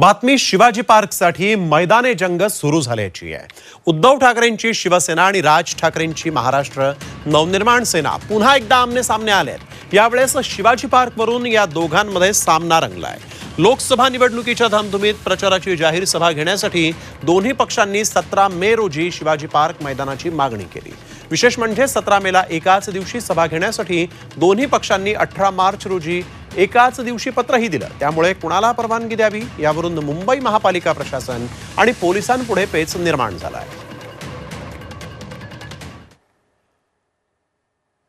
बातमी शिवाजी पार्कसाठी मैदाने जंग सुरू झाल्याची आहे. उद्धव ठाकरेंची शिवसेना आणि राज ठाकरेंची महाराष्ट्र नवनिर्माण सेना पुन्हा एकदा आमने सामने आले आहेत यावेळेस शिवाजी पार्कवरून या दोघांमध्ये सामना रंगलाय. लोकसभा निवडणुकीच्या धामधुमीत प्रचाराची जाहीर सभा घेण्यासाठी दोन्ही पक्षांनी सतरा मे रोजी शिवाजी पार्क मैदानाची मागणी केली. विशेष म्हणजे सतरा मेला एकाच दिवशी सभा घेण्यासाठी दोन्ही पक्षांनी अठरा मार्च रोजी एकाच दिवशी पत्रही दिलं. त्यामुळे कुणाला परवानगी द्यावी यावरून मुंबई महापालिका प्रशासन आणि पोलिसांपुढे पेच निर्माण झाला आहे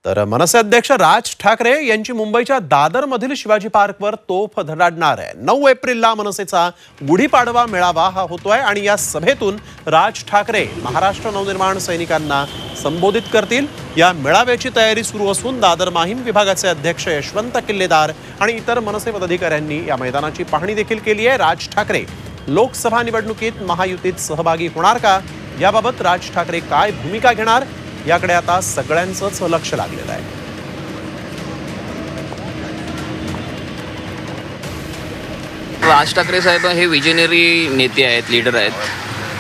तर मनसे अध्यक्ष राज ठाकरे यांची मुंबईच्या दादरमधील शिवाजी पार्कवर तोफ धडाडणार आहे. नऊ एप्रिलला मनसेचा गुढीपाडवा मेळावा हा होतोय आणि या सभेतून राज ठाकरे महाराष्ट्र नवनिर्माण सैनिकांना संबोधित करतील. या मेळाव्याची तयारी सुरू असून दादर माहीम विभागाचे अध्यक्ष यशवंत किल्लेदार आणि इतर मनसे पदाधिकाऱ्यांनी या मैदानाची पाहणी देखील केली आहे. राज ठाकरे लोकसभा निवडणुकीत महायुतीत सहभागी होणार का? याबाबत राज ठाकरे काय भूमिका घेणार? याकडे आता सगळ्यांचंच लक्ष लागलेलं आहे. राज ठाकरे साहेब हे विजनरी नेते आहेत लीडर आहेत.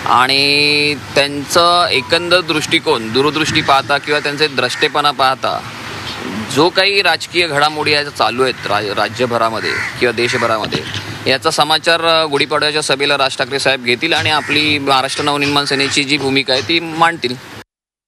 आणि त्यांचं एकंदर दृष्टिकोन दूरदृष्टी पाहता किंवा त्यांचे द्रष्टेपणा पाहता जो काही राजकीय घडामोडी आहेत चालू आहेत रा राज्यभरामध्ये किंवा देशभरामध्ये याचा समाचार गुढीपाडव्याच्या सभेला राज ठाकरे साहेब घेतील आणि आपली महाराष्ट्र नवनिर्माण सेनेची जी भूमिका आहे ती मांडतील.